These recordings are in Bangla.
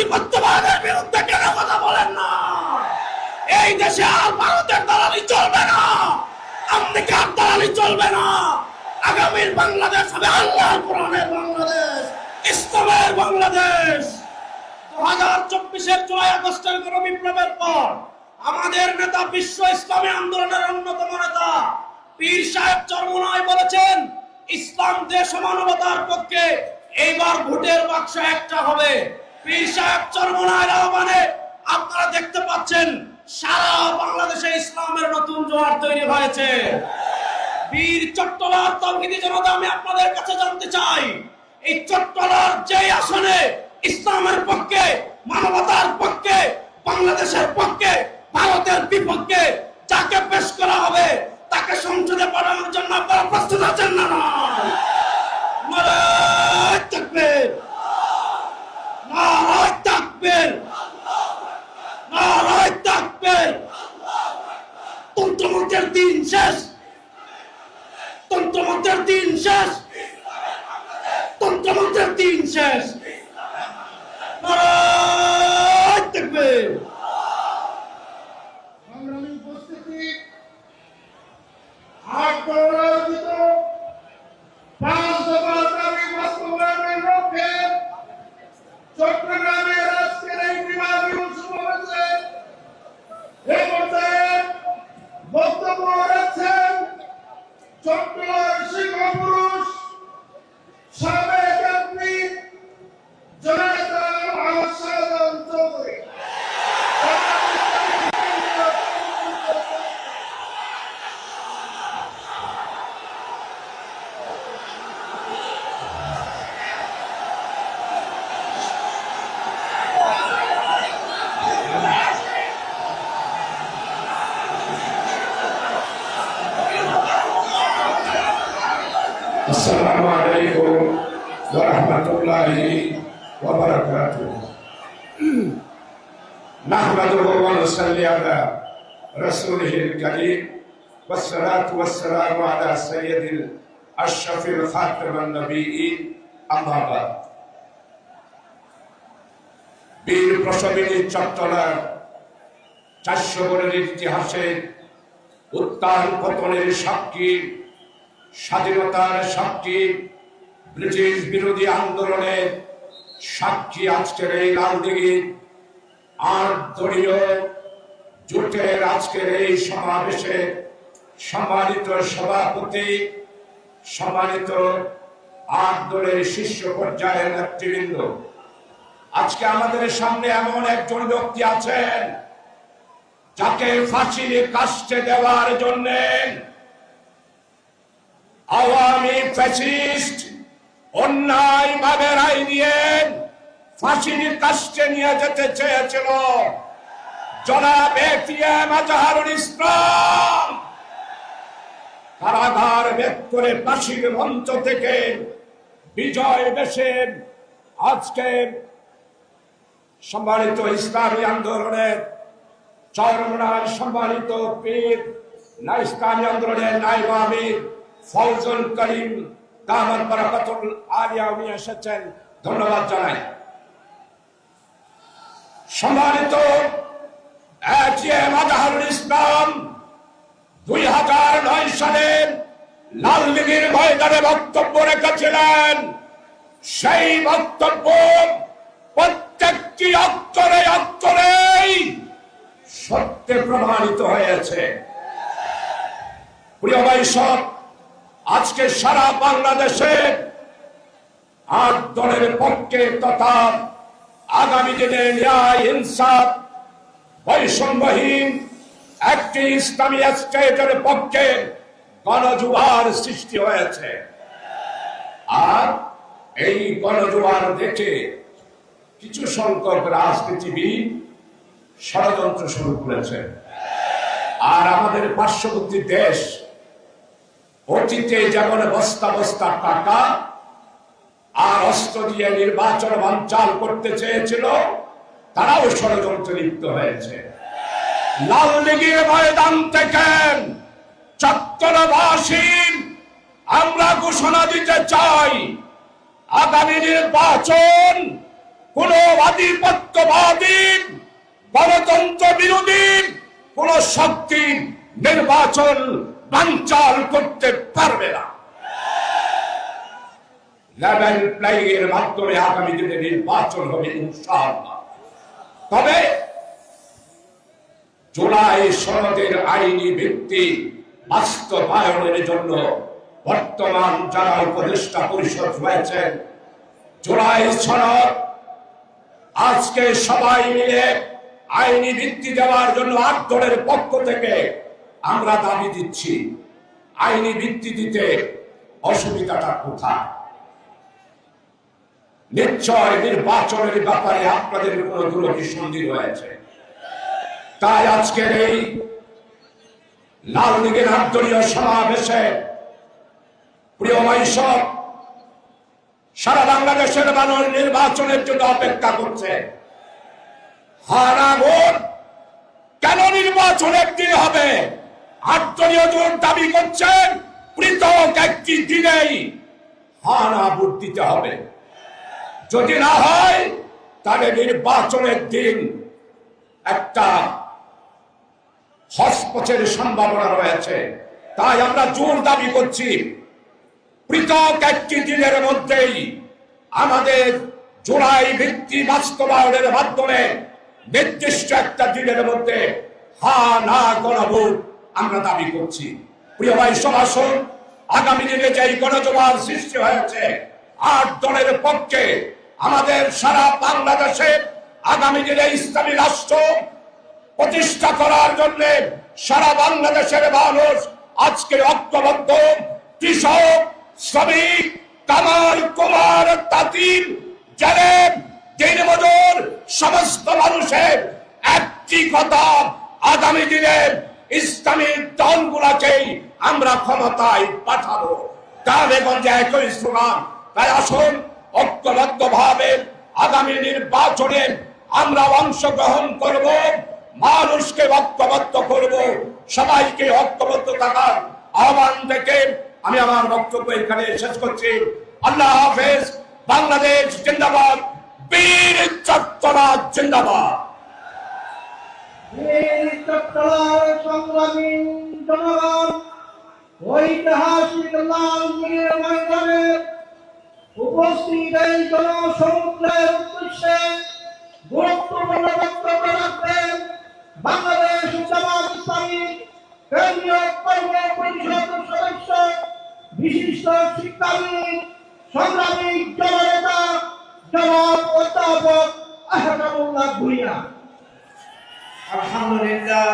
আধিপত্যবাদের বিরুদ্ধে কেন কথা বলেন না? এই দেশে আর ভারতের দালালি চলবে না। আমেরিকার দালালি চলবে না। আগামীর বাংলাদেশ হবে আল্লাহ কোরআনের বাংলাদেশ, ইসলামের বাংলাদেশ। দু হাজার চব্বিশের জুলাই আগস্টের গণ বিপ্লবের পর আমাদের নেতা বিশ্ব ইসলামী আন্দোলনের অন্যতম নেতা পীর সাহেব চরমনায় বলেছেন, ইসলাম দেশ মানবতার পক্ষে এইবার ভোটের বাক্স একটা হবে। আপনারা দেখতে পাচ্ছেন, সারা বাংলাদেশে ইসলামের নতুন জোয়ার তৈরি হয়েছে। বীর চট্টলার তৌহিদি জনতা, আমি আপনাদের কাছে জানতে চাই, এই চট্টলার যে আসনে ইসলামের পক্ষে, মানবতার পক্ষে, বাংলাদেশের পক্ষে ভারতের বিপক্ষে যাকে পেশ করা হবে তাকে সংসদে পাঠানোর জন্য আপনারা প্রস্তুত আছেন না নয়? নারায় তাকবীর! নারায় তাকবীর! নারায় তাকবীর! তন্ত্রমন্ত্রের দিন শেষ। তন্ত্রমন্ত্রের দিন শেষ। তন্ত্রমন্ত্রের দিন শেষ। chegou por السلام عليكم ورحمة الله وبركاته نحمده ونصلي على رسوله الكريم والصلاة والسلام على سيد الأشرف الخاتم النبيين أما بعد বীর প্রসবিনী চট্টলার চারশো বরের ইতিহাসে উত্তাল পতনের সাক্ষী স্বাধীনতার সাক্ষী ব্রিটিশ বিরোধী আন্দোলনের সাক্ষী আজকের এই লালদিঘি আর দলীয় জোটের আজকের এই সমাবেশে সম্মানিত সভাপতি, সম্মানিত আট দলের শীর্ষ পর্যায়ের নেতৃবৃন্দ, আজকে আমাদের সামনে এমন একজন ব্যক্তি আছেন যাকে ফাঁসির কাস্টে দেওয়ার জন্যে আওয়ামী ফ্যাসিস্ট অন্যায় ভাবে রায় দিয়ে ফাঁসির কাস্টে নিয়ে যেতে চেয়েছিল। জনাব এটিএম আজহারুল ইসলাম কারাগার ভেদ করে ফাঁসির মঞ্চ থেকে বিজয় বেশের আজকে সম্মানিত ইসলামী আন্দোলনের চরমনার সম্মানিত পীর, না ইসলামী আন্দোলনের আমির ফৌজুল করিম কামাল বরাকাতুল আলিয়া উনি এসেছেন ধন্যবাদ জানাই। সম্মানিত ইসলাম, দুই হাজার নয় সালে লালদিঘির ময়দানে বক্তব্য রেখেছিলেন। সেই বক্তব্য প্রত্যেকটি অক্ষরে অক্ষরেই সত্যে প্রমাণিত হয়েছে। প্রিয় ভাই সব আজকে সারা বাংলাদেশে আট দলের পক্ষে তথা আগামী দিনে ন্যায়, ইনসাফ, বৈষম্যহীন একটি ইসলামী স্টেটের পক্ষে গণজুয়ার সৃষ্টি হয়েছে। আর এই গণজুয়ার দেখে কিছু সংখ্যক রাজনীতিবিদ ষড়যন্ত্র শুরু করেছে। আর আমাদের পার্শ্ববর্তী দেশ অতীতে যেমন বস্তা বস্তা টাকা আর অস্ত্র দিয়ে নির্বাচন বাঞ্চাল করতে চেয়েছিল, তারাও ষড়যন্ত্রে লিপ্ত হয়েছে। লাল দিঘির ময়দান থেকে চত্বরবাসী, আমরা ঘোষণা দিতে চাই, আগামী নির্বাচন কোন আধিপত্যবাদী, গণতন্ত্র বিরোধী কোন শক্তি নির্বাচন বাঞ্চাল করতে পারবে না। লেভেল প্লেইং এর মাধ্যমে আগামী দিনে নির্বাচন হবে, ইনশাআল্লাহ। তবে জুলাই সনদের আইনি ভিত্তি বাস্তবায়নের জন্য বর্তমান যারা উপদেষ্টা পরিষদ রয়েছেন, জুলাই সনদ, আজকে সবাই মিলে আইনি ভিত্তি দেওয়ার জন্য আট পক্ষ থেকে আমরা দাবি দিচ্ছি, আইনি ভিত্তি দিতে অসুবিধাটা কোথায়? নিশ্চয় নির্বাচনের ব্যাপারে আপনাদের কোনো দুরভিসন্ধি রয়েছে। তাই আজকের এই লাল লীগের আন্তরীয় সমাবেশে প্রিয় মাইসব সারা বাংলাদেশের মানুষ নির্বাচনের জন্য অপেক্ষা করছে। হারা কেন নির্বাচন একদিন হবে? আটদলীয় জোট দাবি করছেন পৃথক একটি দিনেই হানা ভোট দিতে হবে। যদি না হয়, তাহলে নির্বাচনের দিন একটা হস্তক্ষেপের সম্ভাবনা রয়েছে। তাই আমরা জোর দাবি করছি, পৃথক একটি দিনের মধ্যেই আমাদের জোড়াই ভিত্তি বাস্তবায়নের মাধ্যমে নির্দিষ্ট একটা দিনের মধ্যে হা না গণভোট আমরা দাবি করছি। প্রিয় ভাই সমাসন আগামী দিনে যে গণজোয়ার সৃষ্টি হয়েছে, আট দলের পক্ষে আমাদের সারা বাংলাদেশে আগামী দিনে ইসলামী রাষ্ট্র প্রতিষ্ঠা করার জন্য সারা বাংলাদেশের মানুষ আজকে ঐক্যবদ্ধ। কৃষক, শ্রমিক, কামাল, কুমার তাঁতির জেলেব দিনমজুর, সমস্ত মানুষের একটি কথা, আগামী দিনে ইসলামী দলগুলাকেই আমরা ক্ষমতায় পাঠাবো। গ্রামে গঞ্জে একই স্লোগান। তাই আসুন ঐক্যবদ্ধ ভাবে আগামী নির্বাচনে আমরা অংশগ্রহণ করব, মানুষকে ঐক্যবদ্ধ করব, সবাইকে ঐক্যবদ্ধ থাকার আহ্বান থেকে আমি আমার বক্তব্য এখানে শেষ করছি। আল্লাহ হাফেজ, বাংলাদেশ জিন্দাবাদ, বীর চট্টরা জিন্দাবাদ। সংগ্রামী জনগণ, ঐতিহাসিক লাল মিলের ময়দানে উপস্থিত এই জনসমুদ্রের উদ্দেশ্যে গুরুত্বপূর্ণ বক্তব্য রাখবেন বাংলাদেশ জামাত ইসলামী কেন্দ্রীয় কর্ম পরিষদ সদস্য, বিশিষ্ট শিক্ষাবিদ, সংগ্রামী জননেতা জনাব অধ্যাপক আহমদুল্লাহ ভুইয়া। الحمد لله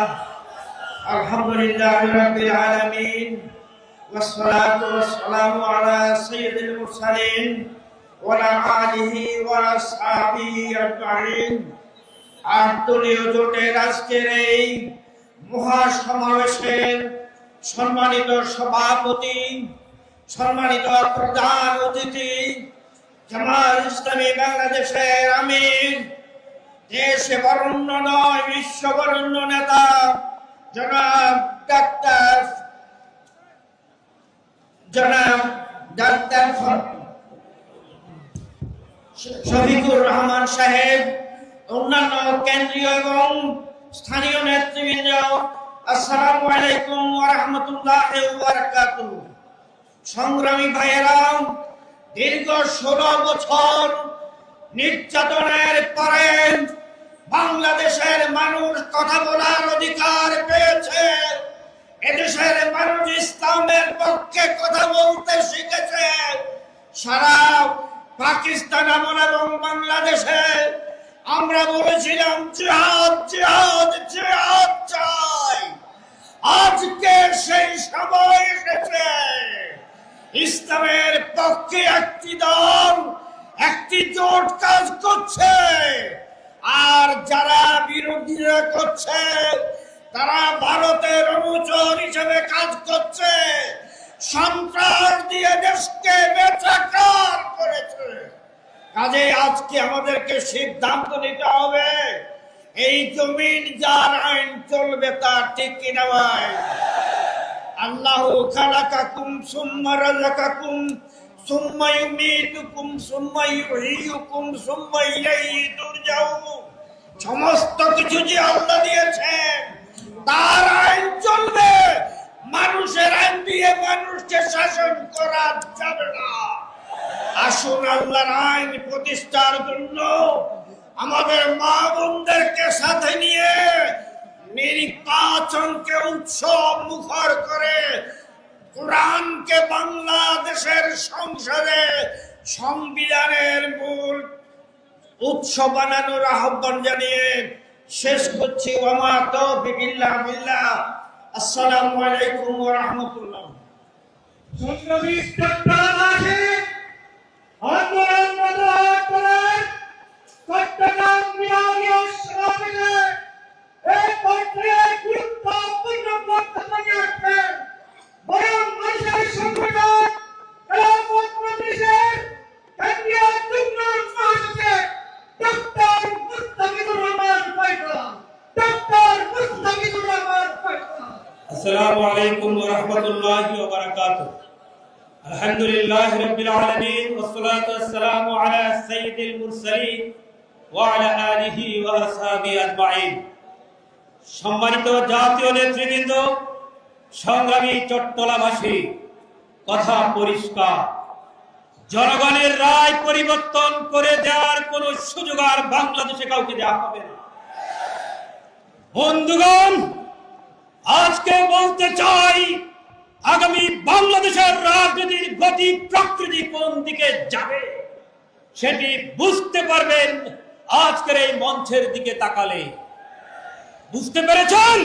الحمد لله رب العالمين والصلاة والسلام على سيد المرسلين وعلى آله وأصحابه أجمعين আটদলীয় জোটের আজকের এই মহাসমাবেশের সম্মানিত সভাপতি সম্মানিত প্রধান অতিথি জামাল ইসলামী বাংলাদেশের আমির দেশে বরণ্য নয়, বিশ্ব বরণ্য নেতা, জনাব ডাক্তার জনাব ডাক্তার শফিকুর রহমান সাহেব, অন্যান্য কেন্দ্রীয় এবং স্থানীয় নেতৃবৃন্দ, আসসালামু আলাইকুম রাহমাতুল্লাহি সংগ্রামী ভাইয়েরা দীর্ঘ ষোলো বছর নির্যাতনের পরে বাংলাদেশের মানুষ কথা বলার অধিকার পেয়েছে। এদেশের মানুষ ইসলামের পক্ষে কথা বলতে শিখেছে। সারা পাকিস্তান, আমল এবং বাংলাদেশে আমরা বলেছিলাম আজকে সেই সময় এসেছে। ইসলামের পক্ষে একটি দল একটি জোট কাজ করছে। আর যারা বিরোধীরা করছে, তারা ভারতের অনুচর হিসেবে কাজ করছে। সন্ত্রাস দিয়ে দেশকে বেচাকার করেছে। কাজে আজকে আমাদেরকে সিদ্ধান্ত নিতে হবে, এই জমিন যার আইন চলবে তা ঠিক কিনা ভাই আল্লাহ খালাকাকুম, সুম্মা রাযাকাকুম সুম্মা ইউমীতুকুম সুম্মা ইউহয়িকুম সুম্মা ইলাইহি তুরজাউন। সমস্ত কিছু যে আল্লাহ দিয়েছেন, তার আইন চলবে। মানুষের আইন দিয়ে মানুষকে শাসন করা যাবে না। আসুন আল্লাহর আইন প্রতিষ্ঠার জন্য আমাদের মা বোনদেরকে সাথে নিয়ে নির্বাচনকে উৎসব মুখর করে কোরআনকে বাংলাদেশের সংসদে সংবিধানের মূল উৎস বানানোর আহ্বান জানিয়ে শেষ করছি। ওমা বিল্লাহ। আসসালামু আলাইকুম ওয়া রাহমাতুল্লাহ। السلام عليكم ورحمة الله وبركاته الحمد لله رب العالمين والصلاة والسلام على سيد المرسلين وعلى آله وأصحابه أجمعين সম্মানিত জাতীয় নেতৃবৃন্দ সংগ্রামী চট্টলাবাসী কথা পরিষ্কার জনগণের রায় পরিবর্তন করে দেওয়ার কোন সুযোগ আর বাংলাদেশে কাউকে দেওয়া হবে না বন্ধুগণ আজকে বলতে চাই, আগামী বাংলাদেশের রাজনীতির গতি প্রকৃতি কোন দিকে যাবে, সেটি বুঝতে পারবেন আজকের এই মঞ্চের দিকে তাকালে। বুঝতে পেরেছেন?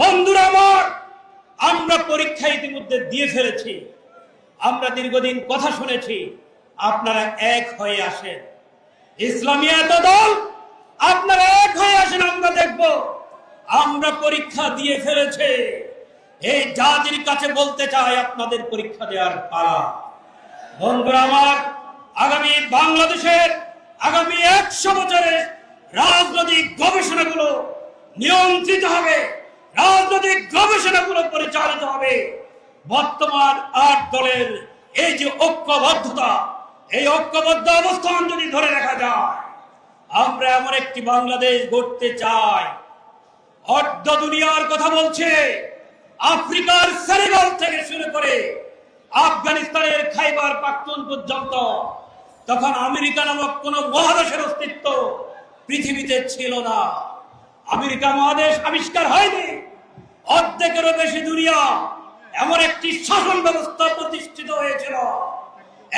বন্ধুরা আমার, আমরা পরীক্ষা ইতিমধ্যে দিয়ে ফেলেছি, আমরা দীর্ঘদিন কথা শুনেছি, আপনারা এক হয়ে আসেন। ইসলামী এত দল, আপনারা এক হয়ে আসেন, আমরা দেখব। আমরা পরীক্ষা দিয়ে ফেলেছে। এই জাতির কাছে বলতে চাই, আপনাদের পরীক্ষা দেওয়ার পালা। বন্ধুরা আমার, আগামী বাংলাদেশের আগামী একশো বছরের রাজনৈতিক গবেষণাগুলো নিয়ন্ত্রিত হবে, রাজনৈতিক গবেষণাগুলো পরিচালিত হবে। বর্তমান আট দলের এই যে ঐক্যবদ্ধতা, এই ঐক্যবদ্ধ অবস্থান যদি ধরে রাখা যায়, আমরা এমন একটি বাংলাদেশ গড়তে চাই। অর্ধ দুনিয়ার কথা বলছে। আফ্রিকার সেনেগাল থেকে শুরু করে আফগানিস্তানের খাইবার পাখতুন পর্যন্ত তখন আমেরিকা নামক কোন মহাদেশের অস্তিত্ব পৃথিবীতে ছিল না। আমেরিকা মহাদেশ আবিষ্কার হয়নি। অর্ধেকেরও বেশি দুনিয়া এমন একটি শাসন ব্যবস্থা প্রতিষ্ঠিত হয়েছিল।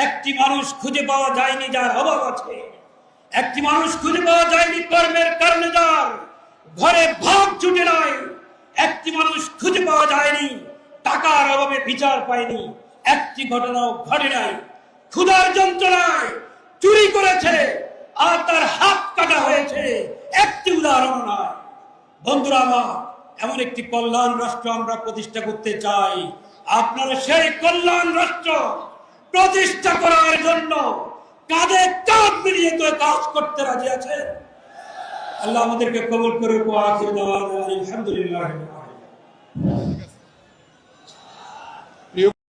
একটি মানুষ খুঁজে পাওয়া যায়নি যার অভাব আছে। একটি মানুষ খুঁজে পাওয়া যায়নি কর্মের কারণে যার ঘরে ভাব জুটে নাই। একটি মানুষ খুঁজে পাওয়া যায়নি, টাকার অভাবে বিচার পায়নি। একটি ঘটনাও ঘটে নাই। ক্ষুধার যন্ত্রণায় চুরি করেছে, আর তার হাত কাটা হয়েছে। একটি উদাহরণ নয় বন্ধুরা আমার, এমন একটি কল্যাণ রাষ্ট্র আমরা প্রতিষ্ঠা করতে চাই। আপনারা সেই কল্যাণ রাষ্ট্র প্রতিষ্ঠা করার জন্য কাঁধে কাঁধ মিলিয়ে তো কাজ করতে রাজি আছেন? আল্লাহ আমাদেরকে কবুল করে আখির দাওয়ানা আলহামদুলিল্লাহ।